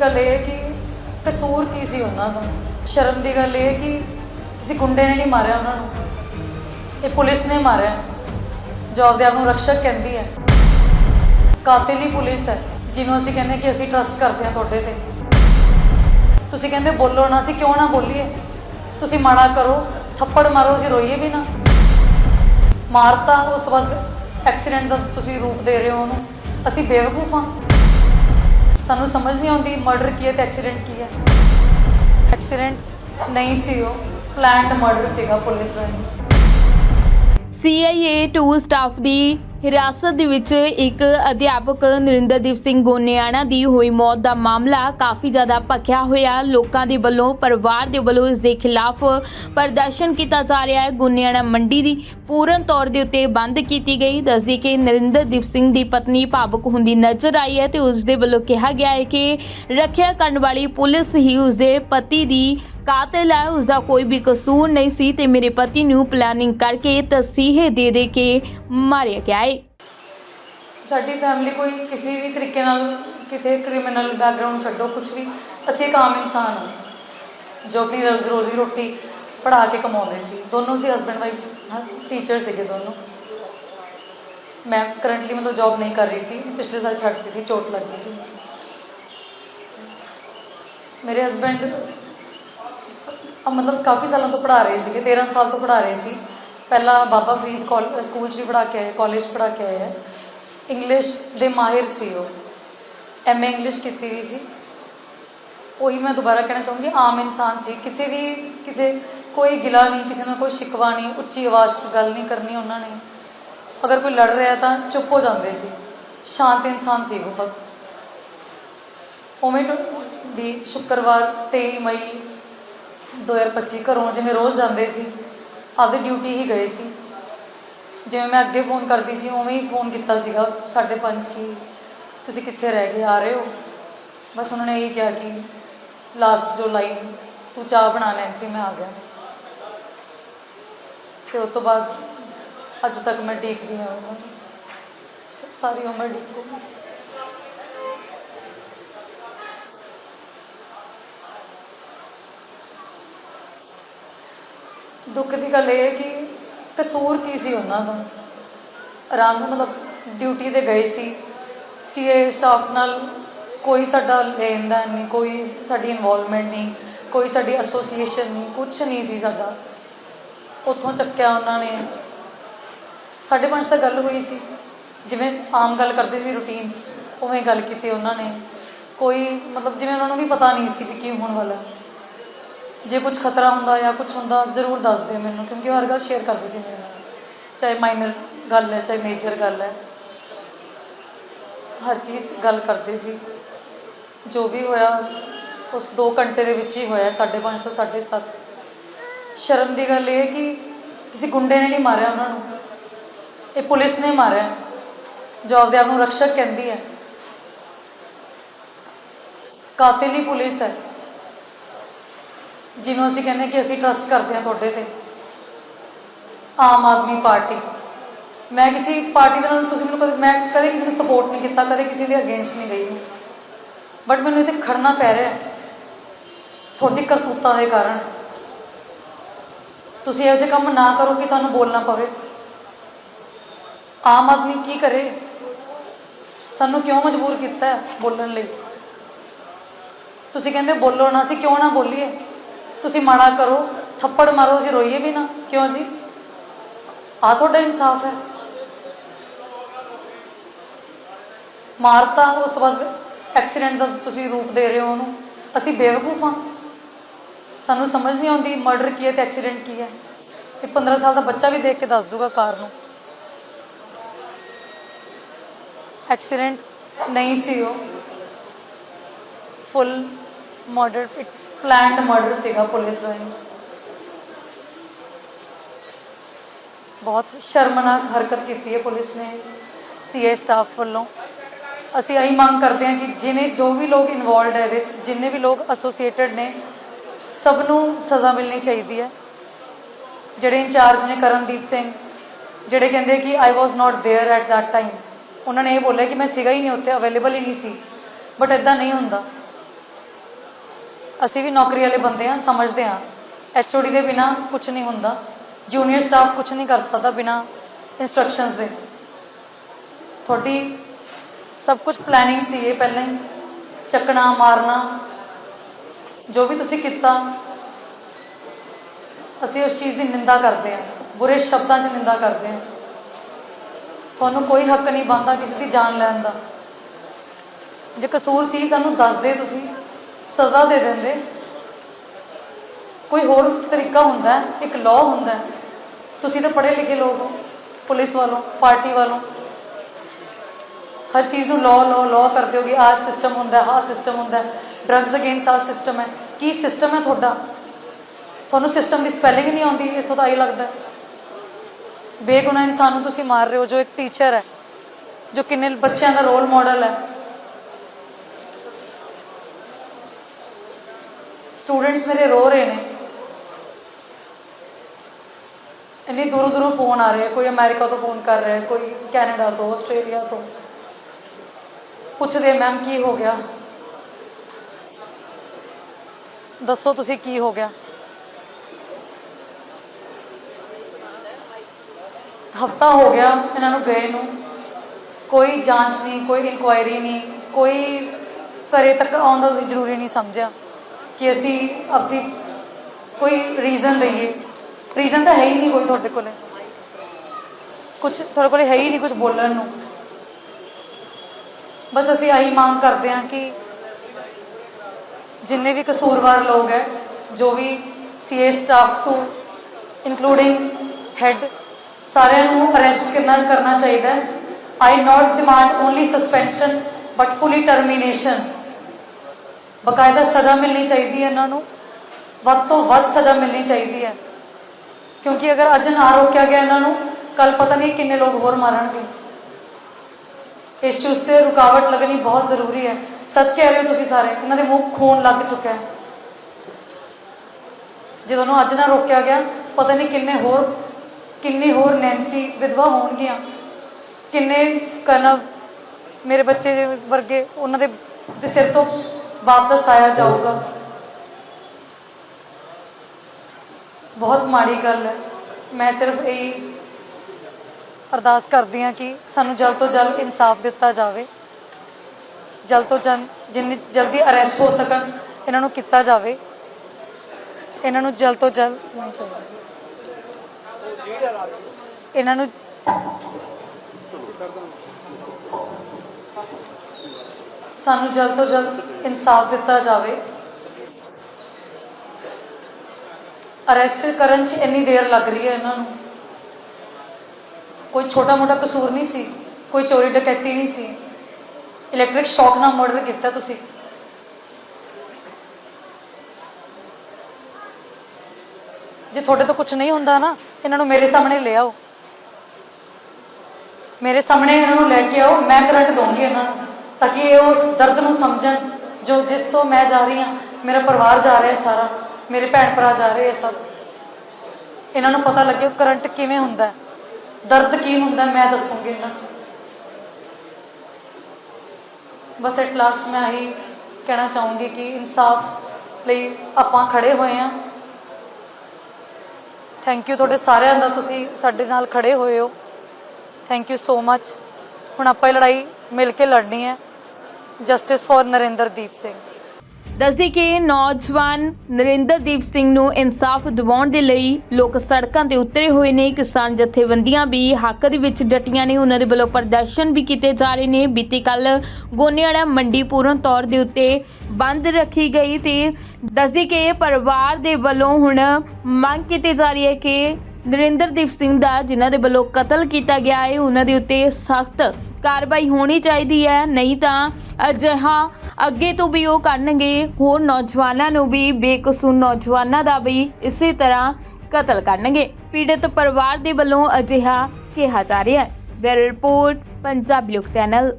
ਗੱਲ ਇਹ ਹੈ ਕਿ ਕਸੂਰ ਕੀ ਸੀ ਉਹਨਾਂ ਦਾ? ਸ਼ਰਮ ਦੀ ਗੱਲ ਇਹ ਹੈ ਕਿ ਕਿਸੇ ਗੁੰਡੇ ਨੇ ਨਹੀਂ ਮਾਰਿਆ ਉਹਨਾਂ ਨੂੰ। ਇਹ ਪੁਲਿਸ ਨੇ ਮਾਰਿਆ। ਜੋ ਆਪਦੇ ਆਪ ਨੂੰ ਰਕਸ਼ਕ ਕਹਿੰਦੀ ਹੈ। ਕਾਤਿਲ ਹੀ ਪੁਲਿਸ ਹੈ, ਜਿਹਨੂੰ ਅਸੀਂ ਕਹਿੰਦੇ ਕਿ ਅਸੀਂ ਟਰਸਟ ਕਰਦੇ ਹਾਂ ਤੁਹਾਡੇ ਤੇ। ਤੁਸੀਂ ਕਹਿੰਦੇ ਬੋਲੋ ਨਾ, ਅਸੀਂ ਕਿਉਂ ਨਾ ਬੋਲੀਏ? ਤੁਸੀਂ ਮਾੜਾ ਕਰੋ, ਥੱਪੜ ਮਾਰੋ, ਅਸੀਂ ਰੋਈਏ ਵੀ ਨਾ। ਮਾਰਤਾ, ਉਸ ਤੋਂ ਬਾਅਦ ਐਕਸੀਡੈਂਟ ਦਾ ਤੁਸੀਂ ਰੂਪ ਦੇ ਰਹੇ ਹੋ ਉਹਨੂੰ। ਅਸੀਂ ਬੇਵਕੂਫ ਹਾਂ। ਸਾਨੂੰ ਸਮਝ ਨਹੀਂ ਆਉਂਦੀ ਮਰਡਰ ਕੀ ਹੈ ਤੇ ਐਕਸੀਡੈਂਟ ਕੀ ਹੈ। ਐਕਸੀਡੈਂਟ ਨਹੀਂ ਸੀ ਉਹ ਪਲਾਨਡ ਮਰਡਰ ਸੀਗਾ ਪੁਲਿਸ ਦਾ ਸੀਆਈਏ 2 ਸਟਾਫ ਦੀ ਹਿਰਾਸਤ ਦੇ ਵਿੱਚ ਇੱਕ ਅਧਿਆਪਕ ਨਰਿੰਦਰਦੀਪ ਸਿੰਘ ਗੋਨਿਆਣਾ ਦੀ ਹੋਈ ਮੌਤ ਦਾ ਮਾਮਲਾ ਕਾਫੀ ਜ਼ਿਆਦਾ ਭਖਿਆ ਹੋਇਆ। ਲੋਕਾਂ ਦੇ ਵੱਲੋਂ, ਪਰਿਵਾਰ ਦੇ ਵੱਲੋਂ ਇਸ ਦੇ ਖਿਲਾਫ ਪ੍ਰਦਰਸ਼ਨ ਕੀਤਾ ਜਾ ਰਿਹਾ ਹੈ। ਗੋਨਿਆਣਾ ਮੰਡੀ ਦੀ ਪੂਰਨ ਤੌਰ ਦੇ ਉੱਤੇ ਬੰਦ ਕੀਤੀ ਗਈ। ਦੱਸਦੀ ਕਿ ਨਰਿੰਦਰਦੀਪ ਸਿੰਘ ਦੀ ਪਤਨੀ ਭਾਵਕ ਹੁੰਦੀ ਨਜ਼ਰ ਆਈ ਹੈ ਤੇ ਉਸ ਦੇ ਵੱਲੋਂ ਕਿਹਾ ਗਿਆ ਹੈ ਕਿ ਰੱਖਿਆ ਕਰਨ ਵਾਲੀ ਪੁਲਿਸ ਹੀ ਉਸ ਦੇ ਪਤੀ ਦੀ ਕਾਤਿਲ ਹੈ ਉਸ ਦਾ ਕੋਈ ਵੀ ਕਸੂਰ ਨਹੀਂ ਸੀ ਤੇ ਮੇਰੇ ਪਤੀ ਨੂੰ ਪਲਾਨਿੰਗ ਕਰਕੇ ਤਸੀਹੇ ਦੇ ਦੇ ਕੇ ਮਾਰਿਆ ਗਿਆ ਹੈ ਸਾਡੀ ਫੈਮਿਲੀ ਕੋਈ ਕਿਸੇ ਵੀ ਤਰੀਕੇ ਨਾਲ ਕਿਤੇ ਕ੍ਰਿਮੀਨਲ ਬੈਕਗ੍ਰਾਉਂਡ ਛੱਡੋ ਕੁਝ ਵੀ ਅਸੀਂ ਇੱਕ ਆਮ ਇਨਸਾਨ ਹਾਂ ਜੋ ਆਪਣੀ ਰੋਜ਼ ਰੋਜ਼ੀ ਰੋਟੀ ਪੜਾ ਕੇ ਕਮਾਉਂਦੇ ਸੀ। ਦੋਨੋਂ ਸੀ ਹਸਬੰਡ ਵਾਈਫ ਟੀਚਰ ਸੀਗੇ ਦੋਨੋਂ ਮੈਂ ਕਰੰਟਲੀ ਮਤਲਬ ਜੌਬ ਨਹੀਂ ਕਰ ਰਹੀ ਸੀ ਪਿਛਲੇ ਸਾਲ ਛੱਡਤੀ ਸੀ ਚੋਟ ਲੱਗ ਗਈ ਸੀ ਮੇਰੇ ਹਸਬੰਡ ਮਤਲਬ ਕਾਫੀ ਸਾਲਾਂ ਤੋਂ ਪੜ੍ਹਾ ਰਹੇ ਸੀਗੇ 13 ਸਾਲ ਤੋਂ ਪੜ੍ਹਾ ਰਹੇ ਸੀ। ਪਹਿਲਾਂ ਬਾਬਾ ਫਰੀਦ ਕਾਲ- ਸਕੂਲ 'ਚ ਵੀ ਪੜ੍ਹਾ ਕੇ ਆਏ ਕਾਲਜ ਪੜ੍ਹਾ ਕੇ ਆਏ ਹੈ ਇੰਗਲਿਸ਼ ਦੇ ਮਾਹਿਰ ਸੀ ਉਹ। ਐਮਏ ਇੰਗਲਿਸ਼ ਕੀਤੀ ਵੀ ਸੀ। ਉਹੀ ਮੈਂ ਦੁਬਾਰਾ ਕਹਿਣਾ ਚਾਹੂੰਗੀ, ਆਮ ਇਨਸਾਨ ਸੀ। ਕਿਸੇ ਵੀ, ਕਿਸੇ, ਕੋਈ ਗਿਲਾ ਨਹੀਂ, ਕਿਸੇ ਨਾਲ ਕੋਈ ਸ਼ਿਕਵਾ ਨਹੀਂ, ਉੱਚੀ ਆਵਾਜ਼ 'ਚ ਗੱਲ ਨਹੀਂ ਕਰਨੀ ਉਹਨਾਂ ਨੇ। ਅਗਰ ਕੋਈ ਲੜ ਰਿਹਾ ਤਾਂ ਚੁੱਪ ਹੋ ਜਾਂਦੇ ਸੀ। ਸ਼ਾਂਤ ਇਨਸਾਨ ਸੀ ਬਹੁਤ ਉਵੇਂ ਤੋਂ ਵੀ ਸ਼ੁੱਕਰਵਾਰ 23 ਮਈ 2025 ਘਰੋਂ ਜਿਵੇਂ ਰੋਜ਼ ਜਾਂਦੇ ਸੀ, ਆਪਦੀ ਡਿਊਟੀ ਹੀ ਗਏ ਸੀ। ਜਿਵੇਂ ਮੈਂ ਅੱਗੇ ਫੋਨ ਕਰਦੀ ਸੀ, ਉਵੇਂ ਹੀ ਫੋਨ ਕੀਤਾ ਸੀਗਾ 5:30 ਕੀ ਤੁਸੀਂ ਕਿੱਥੇ ਰਹਿ ਗਏ ਆ ਰਹੇ ਹੋ? ਬਸ ਉਹਨਾਂ ਨੇ ਇਹ ਕਿਹਾ ਕਿ ਲਾਸਟ ਜੋ ਲਾਈਨ ਤੂੰ ਚਾਹ ਬਣਾ ਲੈਣ ਸੀ ਮੈਂ ਆ ਗਿਆ। ਤੇ ਉਸ ਤੋਂ ਬਾਅਦ ਅੱਜ ਤੱਕ ਮੈਂ ਡੀਕ ਰਹੀ ਹਾਂ। ਸਾਰੀ ਉਮਰ ਠੀਕ ਡੀਕੂਗੀ ਦੁੱਖ ਦੀ ਗੱਲ ਇਹ ਹੈ ਕਿ ਕਸੂਰ ਕੀ ਸੀ ਉਹਨਾਂ ਦਾ? ਆਰਾਮ ਨਾਲ ਮਤਲਬ ਡਿਊਟੀ ਤੇ ਗਏ ਸੀ। ਸੀਏ ਸਟਾਫ ਨਾਲ ਕੋਈ ਸਾਡਾ ਲੈਣ ਦੇਣ ਨਹੀਂ, ਕੋਈ ਸਾਡੀ ਇਨਵੋਲਵਮੈਂਟ ਨਹੀਂ, ਕੋਈ ਸਾਡੀ ਐਸੋਸੀਏਸ਼ਨ ਨਹੀਂ ਕੁਝ ਨਹੀਂ ਸੀ ਸਾਡਾ। ਉੱਥੋਂ ਚੱਕਿਆ ਉਹਨਾਂ ਨੇ। ਸਾਡੇ ਪੰਜ ਤਾਂ ਗੱਲ ਹੋਈ ਸੀ। ਜਿਵੇਂ ਆਮ ਗੱਲ ਕਰਦੇ ਸੀ ਰੂਟੀਨ 'ਚ, ਉਵੇਂ ਗੱਲ ਕੀਤੀ ਉਹਨਾਂ ਨੇ। ਕੋਈ ਮਤਲਬ ਜਿਵੇਂ ਉਹਨਾਂ ਨੂੰ ਵੀ ਪਤਾ ਨਹੀਂ ਸੀ ਵੀ ਕੀ ਹੋਣ ਵਾਲਾ। ਜੇ ਕੁਝ ਖਤਰਾ ਹੁੰਦਾ ਜਾਂ ਕੁਝ ਹੁੰਦਾ, ਜ਼ਰੂਰ ਦੱਸ ਦੇ ਮੈਨੂੰ, ਕਿਉਂਕਿ ਹਰ ਗੱਲ ਸ਼ੇਅਰ ਕਰਦੇ ਸੀ ਮੇਰੇ ਨਾਲ। ਚਾਹੇ ਮਾਈਨਰ ਗੱਲ ਹੈ, ਚਾਹੇ ਮੇਜਰ ਗੱਲ ਹੈ। ਹਰ ਚੀਜ਼ ਗੱਲ ਕਰਦੇ ਸੀ। ਜੋ ਵੀ ਹੋਇਆ, ਉਸ 2 ਘੰਟੇ ਦੇ ਵਿੱਚ ਹੀ ਹੋਇਆ 5:30 ਤੋਂ 7:30 ਸ਼ਰਮ ਦੀ ਗੱਲ ਇਹ ਹੈ ਕਿ ਕਿਸੇ ਗੁੰਡੇ ਨੇ ਨਹੀਂ ਮਾਰਿਆ ਉਹਨਾਂ ਨੂੰ। ਇਹ ਪੁਲਿਸ ਨੇ ਮਾਰਿਆ। ਜੋ ਆਪਦੇ ਆਪ ਨੂੰ ਰਕਸ਼ਕ ਕਹਿੰਦੀ ਹੈ। ਕਾਤਿਲ ਹੀ ਪੁਲਿਸ ਹੈ। ਜਿਹਨੂੰ ਅਸੀਂ ਕਹਿੰਦੇ ਕਿ ਅਸੀਂ ਟਰਸਟ ਕਰਦੇ ਹਾਂ ਤੁਹਾਡੇ ਤੇ। ਆਮ ਆਦਮੀ ਪਾਰਟੀ। ਮੈਂ ਕਿਸੇ ਪਾਰਟੀ ਦੇ ਨਾਲ ਤੁਸੀਂ ਮੈਨੂੰ ਕਦੇ ਮੈਂ ਕਦੇ ਕਿਸੇ ਨੂੰ ਸਪੋਰਟ ਨਹੀਂ ਕੀਤਾ, ਕਦੇ ਕਿਸੇ ਦੇ ਅਗੇਂਸਟ ਨਹੀਂ ਗਈ। ਬਟ ਮੈਨੂੰ ਇੱਥੇ ਖੜਨਾ ਪੈ ਰਿਹਾ ਤੁਹਾਡੀ ਕਰਤੂਤਾਂ ਦੇ ਕਾਰਨ। ਤੁਸੀਂ ਇਹੋ ਜਿਹੇ ਕੰਮ ਨਾ ਕਰੋ ਕਿ ਸਾਨੂੰ ਬੋਲਣਾ ਪਵੇ। ਆਮ ਆਦਮੀ ਕੀ ਕਰੇ? ਸਾਨੂੰ ਕਿਉਂ ਮਜਬੂਰ ਕੀਤਾ ਬੋਲਣ ਲਈ? ਤੁਸੀਂ ਕਹਿੰਦੇ ਬੋਲੋ ਨਾ, ਅਸੀਂ ਕਿਉਂ ਨਾ ਬੋਲੀਏ? ਤੁਸੀਂ ਮਾੜਾ ਕਰੋ, ਥੱਪੜ ਮਾਰੋ, ਅਸੀਂ ਰੋਈਏ ਵੀ ਨਾ। ਕਿਉਂ ਜੀ? ਆ ਤੁਹਾਡਾ ਇਨਸਾਫ ਹੈ। ਮਾਰਤਾ ਉਸ ਤੋਂ ਬਾਅਦ ਐਕਸੀਡੈਂਟ ਦਾ ਤੁਸੀਂ ਰੂਪ ਦੇ ਰਹੇ ਹੋ ਉਹਨੂੰ। ਅਸੀਂ ਬੇਵਕੂਫ ਹਾਂ। ਸਾਨੂੰ ਸਮਝ ਨਹੀਂ ਆਉਂਦੀ ਮਰਡਰ ਕੀ ਹੈ ਤੇ ਐਕਸੀਡੈਂਟ ਕੀ ਹੈ। ਤੇ 15 ਸਾਲ ਦਾ ਬੱਚਾ ਵੀ ਦੇਖ ਕੇ ਦੱਸ ਦੂਗਾ ਕਾਰ ਨੂੰ। ਐਕਸੀਡੈਂਟ ਨਹੀਂ ਸੀ ਉਹ। ਫੁੱਲ ਮਰਡਰ ਪਲਾਨਡ ਮਰਡਰ ਸੀਗਾ ਪੁਲਿਸ ਦਾ ਇਹ। ਬਹੁਤ ਸ਼ਰਮਨਾਕ ਹਰਕਤ ਕੀਤੀ ਹੈ ਪੁਲਿਸ ਨੇ ਸੀਏ ਸਟਾਫ ਵੱਲੋਂ ਅਸੀਂ ਇਹੀ ਮੰਗ ਕਰਦੇ ਹਾਂ ਕਿ ਜਿਨੇ ਜੋ ਵੀ ਲੋਕ ਇਨਵੋਲਡ ਹੈ ਇਹਦੇ ਵਿੱਚ ਜਿੰਨੇ ਵੀ ਲੋਕ ਐਸੋਸੀਏਟਡ ਨੇ ਸਭ ਨੂੰ ਸਜ਼ਾ ਮਿਲਣੀ ਚਾਹੀਦੀ ਹੈ ਜਿਹੜੇ ਇੰਚਾਰਜ ਨੇ ਕਰਨਦੀਪ ਸਿੰਘ ਜਿਹੜੇ ਕਹਿੰਦੇ ਕਿ I was not there at that time ਉਹਨਾਂ ਨੇ ਇਹ ਬੋਲਿਆ ਕਿ ਮੈਂ ਸੀਗਾ ਹੀ ਨਹੀਂ ਉੱਥੇ ਅਵੇਲੇਬਲ ਹੀ ਨਹੀਂ ਸੀ ਬਟ ਇਦਾਂ ਨਹੀਂ ਹੁੰਦਾ ਅਸੀਂ ਵੀ ਨੌਕਰੀ ਵਾਲੇ ਬੰਦੇ ਆ ਸਮਝਦੇ ਆ ਐਚਓਡੀ ਦੇ ਬਿਨਾ ਕੁਝ ਨਹੀਂ ਹੁੰਦਾ। ਜੂਨੀਅਰ ਸਟਾਫ ਕੁਝ ਨਹੀਂ ਕਰ ਸਕਦਾ ਬਿਨਾ ਇਨਸਟਰਕਸ਼ਨਸ ਦੇ। ਤੁਹਾਡੀ ਸਭ ਕੁਝ ਪਲੈਨਿੰਗ ਸੀ ਇਹ ਪਹਿਲਾਂ ਹੀ। ਚੱਕਣਾ, ਮਾਰਨਾ, ਜੋ ਵੀ ਤੁਸੀਂ ਕੀਤਾ, ਅਸੀਂ ਉਸ ਚੀਜ਼ ਦੀ ਨਿੰਦਾ ਕਰਦੇ ਹਾਂ। ਬੁਰੇ ਸ਼ਬਦਾਂ 'ਚ ਨਿੰਦਾ ਕਰਦੇ ਹਾਂ। ਤੁਹਾਨੂੰ ਕੋਈ ਹੱਕ ਨਹੀਂ ਬਣਦਾ ਕਿਸੇ ਦੀ ਜਾਨ ਲੈਣ ਦਾ। ਜੇ ਕਸੂਰ ਸੀ, ਸਾਨੂੰ ਦੱਸ ਦੇ ਤੁਸੀਂ। ਸਜ਼ਾ ਦੇ ਦਿੰਦੇ। ਕੋਈ ਹੋਰ ਤਰੀਕਾ ਹੁੰਦਾ, ਇੱਕ ਲਾਅ ਹੁੰਦਾ। ਤੁਸੀਂ ਤਾਂ ਪੜ੍ਹੇ ਲਿਖੇ ਲੋਕ ਹੋ, ਪੁਲਿਸ ਵੱਲੋਂ, ਪਾਰਟੀ ਵੱਲੋਂ। ਹਰ ਚੀਜ਼ ਨੂੰ ਲਾਅ ਲਾਅ ਲਾਅ ਕਰਦੇ ਕਿ ਆਹ ਸਿਸਟਮ ਹੁੰਦਾ, ਆਹ ਸਿਸਟਮ ਹੁੰਦਾ। ਹੈ ਡਰੱਗਸ ਅਗੇਂਸਟ ਆਹ ਸਿਸਟਮ ਹੈ। ਕੀ ਸਿਸਟਮ ਹੈ ਤੁਹਾਡਾ? ਤੁਹਾਨੂੰ ਸਿਸਟਮ ਦੀ ਸਪੈਲਿੰਗ ਨਹੀਂ ਆਉਂਦੀ, ਇਥੋਂ ਤਾਂ ਇਹ ਲੱਗਦਾ। ਬੇਗੁਨਾਹ ਇਨਸਾਨ ਨੂੰ ਤੁਸੀਂ ਮਾਰ ਰਹੇ ਹੋ, ਜੋ ਇੱਕ ਟੀਚਰ ਹੈ, ਜੋ ਕਿੰਨੇ ਬੱਚਿਆਂ ਦਾ ਰੋਲ ਮਾਡਲ ਹੈ। ਸਟੂਡੈਂਟਸ ਮੇਰੇ ਰੋ ਰਹੇ ਨੇ। ਇੰਨੀ ਦੂਰੋਂ ਦੂਰੋਂ ਫੋਨ ਆ ਰਹੇ ਕੋਈ ਅਮਰੀਕਾ ਤੋਂ ਫੋਨ ਕਰ ਰਿਹਾ ਕੋਈ ਕੈਨੇਡਾ ਤੋਂ ਆਸਟ੍ਰੇਲੀਆ ਤੋਂ। ਪੁੱਛਦੇ ਮੈਮ ਕੀ ਹੋ ਗਿਆ? ਦੱਸੋ ਤੁਸੀਂ ਕੀ ਹੋ ਗਿਆ? ਹਫਤਾ ਹੋ ਗਿਆ ਇਹਨਾਂ ਨੂੰ ਗਏ ਨੂੰ। ਕੋਈ ਜਾਂਚ ਨਹੀਂ, ਕੋਈ ਇਨਕੁਆਇਰੀ ਨਹੀਂ, ਕੋਈ ਘਰੇ ਤੱਕ ਆਉਣ ਦਾ ਤੁਸੀਂ ਜ਼ਰੂਰੀ ਨਹੀਂ ਸਮਝਿਆ। ਕਿ ਅਸੀਂ ਆਪਦੀ ਕੋਈ ਰੀਜ਼ਨ ਦਈਏ। ਰੀਜ਼ਨ ਤਾਂ ਹੈ ਹੀ ਨਹੀਂ ਕੋਈ ਤੁਹਾਡੇ ਕੋਲੇ। ਕੁਝ ਤੁਹਾਡੇ ਕੋਲੇ ਹੈ ਹੀ ਨਹੀਂ ਕੁਝ ਬੋਲਣ ਨੂੰ। ਬਸ ਅਸੀਂ ਆਹੀ ਮੰਗ ਕਰਦੇ ਹਾਂ ਕਿ ਜਿੰਨੇ ਵੀ ਕਸੂਰਵਾਰ ਲੋਕ ਹੈ, ਜੋ ਵੀ ਸੀਏ ਸਟਾਫ ਤੋਂ ਇਨਕਲੂਡਿੰਗ ਹੈਡ ਸਾਰਿਆਂ ਨੂੰ ਅਰੈਸਟ ਕਰਨਾ ਕਰਨਾ ਚਾਹੀਦਾ ਹੈ। I not demand only suspension but fully termination ਬਕਾਇਦਾ ਸਜ਼ਾ ਮਿਲਣੀ ਚਾਹੀਦੀ ਹੈ ਇਹਨਾਂ ਨੂੰ। ਵੱਧ ਤੋਂ ਵੱਧ ਸਜ਼ਾ ਮਿਲਣੀ ਚਾਹੀਦੀ ਹੈ। ਕਿਉਂਕਿ ਅਗਰ ਅੱਜ ਨਾ ਰੋਕਿਆ ਗਿਆ ਇਹਨਾਂ ਨੂੰ ਕੱਲ ਪਤਾ ਨਹੀਂ ਕਿੰਨੇ ਲੋਕ ਹੋਰ ਮਾਰਨਗੇ। ਇਸ ਚੀਜ਼ ਤੇ ਰੁਕਾਵਟ ਲੱਗਣੀ ਬਹੁਤ ਜ਼ਰੂਰੀ ਹੈ। ਸੱਚ ਕਹਿ ਰਹੇ ਹੋ ਤੁਸੀਂ ਸਾਰੇ, ਇਹਨਾਂ ਦੇ ਮੂੰਹ ਖੂਨ ਲੱਗ ਚੁੱਕਾ ਹੈ। ਜਦੋਂ ਨੂੰ ਅੱਜ ਨਾ ਰੋਕਿਆ ਗਿਆ, ਪਤਾ ਨਹੀਂ ਕਿੰਨੇ ਹੋਰ ਕਿੰਨੇ ਹੋਰ ਨੈਂਸੀ ਵਿਧਵਾ ਹੋਣਗੀਆਂ। ਕਿੰਨੇ ਕਨਵ ਮੇਰੇ ਬੱਚੇ ਵਰਗੇ, ਉਹਨਾਂ ਦੇ ਸਿਰ ਤੋਂ ਵਾਪਸ ਆਇਆ ਜਾਊਗਾ। ਬਹੁਤ ਮਾੜੀ ਗੱਲ ਹੈ। ਮੈਂ ਸਿਰਫ ਇਹ ਅਰਦਾਸ ਕਰਦੀ ਹਾਂ ਕਿ ਸਾਨੂੰ ਜਲਦ ਤੋਂ ਜਲਦ ਇਨਸਾਫ ਦਿੱਤਾ ਜਾਵੇ। ਜਲਦ ਤੋਂ ਜਲਦ ਜਿੰਨੀ ਜਲਦੀ ਅਰੈਸਟ ਹੋ ਸਕਣ, ਇਹਨਾਂ ਨੂੰ ਕੀਤਾ ਜਾਵੇ। ਇਹਨਾਂ ਨੂੰ ਜਲਦ ਤੋਂ ਜਲਦ ਨਹੀਂ ਚਾਹੀਦਾ। ਇਹਨਾਂ ਨੂੰ ਸਾਨੂੰ ਜਲਦ ਤੋਂ ਜਲਦ ਇਨਸਾਫ ਦਿੱਤਾ ਜਾਵੇ। ਅਰੈਸਟ ਕਰਨ 'ਚ ਇੰਨੀ ਦੇਰ ਲੱਗ ਰਹੀ ਹੈ ਇਹਨਾਂ ਨੂੰ। ਕੋਈ ਛੋਟਾ ਮੋਟਾ ਕਸੂਰ ਨਹੀਂ ਸੀ, ਕੋਈ ਚੋਰੀ ਡਕੈਤੀ ਨਹੀਂ ਸੀ। ਇਲੈਕਟ੍ਰਿਕ ਸ਼ੌਕ ਨਾਲ ਮਰਡਰ ਕੀਤਾ ਤੁਸੀਂ। ਜੇ ਤੁਹਾਡੇ ਤੋਂ ਕੁਝ ਨਹੀਂ ਹੁੰਦਾ ਨਾ, ਇਹਨਾਂ ਨੂੰ ਮੇਰੇ ਸਾਹਮਣੇ ਲੈ ਆਓ। ਮੇਰੇ ਸਾਹਮਣੇ ਇਹਨਾਂ ਨੂੰ ਲੈ ਕੇ ਆਓ, ਮੈਂ ਕਰੰਟ ਦਊਂਗੀ ਇਹਨਾਂ ਨੂੰ। ਤਾਂ ਕਿ ਇਹ ਉਸ ਦਰਦ ਨੂੰ ਸਮਝਣ, ਜੋ ਜਿਸ ਤੋਂ ਮੈਂ ਜਾ ਰਹੀ ਹਾਂ, ਮੇਰਾ ਪਰਿਵਾਰ ਜਾ ਰਿਹਾ ਸਾਰਾ, ਮੇਰੇ ਭੈਣ ਭਰਾ ਜਾ ਰਹੇ ਹੈ ਸਭ। ਇਹਨਾਂ ਨੂੰ ਪਤਾ ਲੱਗੇ ਕਰੰਟ ਕਿਵੇਂ ਹੁੰਦਾ ਦਰਦ ਕੀ ਹੁੰਦਾ ਮੈਂ ਦੱਸੂਗੀ ਇਹਨਾਂ ਨੂੰ। ਬਸ ਐਟ ਲਾਸਟ ਮੈਂ ਆਹੀ ਕਹਿਣਾ ਚਾਹੂੰਗੀ ਕਿ ਇਨਸਾਫ ਲਈ ਆਪਾਂ ਖੜੇ ਹੋਏ ਹਾਂ। ਥੈਂਕ ਯੂ ਤੁਹਾਡੇ ਸਾਰਿਆਂ ਦਾ ਤੁਸੀਂ ਸਾਡੇ ਨਾਲ ਖੜੇ ਹੋਏ ਹੋ। ਥੈਂਕ ਯੂ ਸੋ ਮੱਚ ਹੁਣ ਆਪਾਂ ਇਹ ਲੜਾਈ ਮਿਲ ਕੇ ਲੜਨੀ ਹੈ। Justice for Narinderdeep Singh. ਦੱਸਦੀ ਕਿ ਨੌਜਵਾਨ ਨਰਿੰਦਰਦੀਪ ਸਿੰਘ ਨੂੰ ਇਨਸਾਫ ਦਿਵਾਉਣ ਦੇ ਲਈ ਲੋਕ ਸੜਕਾਂ ਤੇ ਉਤਰੇ ਹੋਏ ਨੇ। ਕਿਸਾਨ ਜਥੇਬੰਦੀਆਂ ਵੀ ਹੱਕ ਦੇ ਵਿੱਚ ਡਟੀਆਂ ਨੇ। ਉਹਨਾਂ ਦੇ ਵੱਲੋਂ ਪ੍ਰਦਰਸ਼ਨ ਵੀ ਕੀਤੇ ਜਾ ਰਹੇ ਨੇ। ਬੀਤੀ ਕੱਲ ਗੋਨੇਵਾਲਾ ਮੰਡੀ ਪੂਰਨ ਤੌਰ ਦੇ ਉੱਤੇ ਬੰਦ ਰੱਖੀ ਗਈ ਤੇ ਦੱਸਦੀ ਕਿ ਪਰਿਵਾਰ ਦੇ ਵੱਲੋਂ ਹੁਣ ਮੰਗ ਕੀਤੀ ਜਾ ਰਹੀ ਹੈ ਕਿ ਨਰਿੰਦਰਦੀਪ ਸਿੰਘ ਦਾ ਜਿਨ੍ਹਾਂ ਦੇ ਵੱਲੋਂ ਕਤਲ ਕੀਤਾ ਗਿਆ ਹੈ, ਉਹਨਾਂ ਦੇ ਉੱਤੇ ਸਖਤ ਕਾਰਵਾਈ ਹੋਣੀ ਚਾਹੀਦੀ ਹੈ, ਨਹੀਂ ਤਾਂ ਅਜਿਹਾ ਅੱਗੇ ਤੋਂ ਵੀ ਉਹ ਕਰਨਗੇ, ਹੋਰ ਨੌਜਵਾਨਾਂ ਨੂੰ ਵੀ ਬੇਕਸੂਰ ਨੌਜਵਾਨਾਂ ਦਾ ਵੀ ਇਸੇ ਤਰ੍ਹਾਂ ਕਤਲ ਕਰਨਗੇ। ਪੀੜਤ ਪਰਿਵਾਰ ਦੇ ਵੱਲੋਂ ਅਜਿਹਾ ਕਿਹਾ ਜਾ ਰਿਹਾ ਹੈ। ਵੈਰ ਰਿਪੋਰਟ, ਪੰਜਾਬ ਲੋਕ ਚੈਨਲ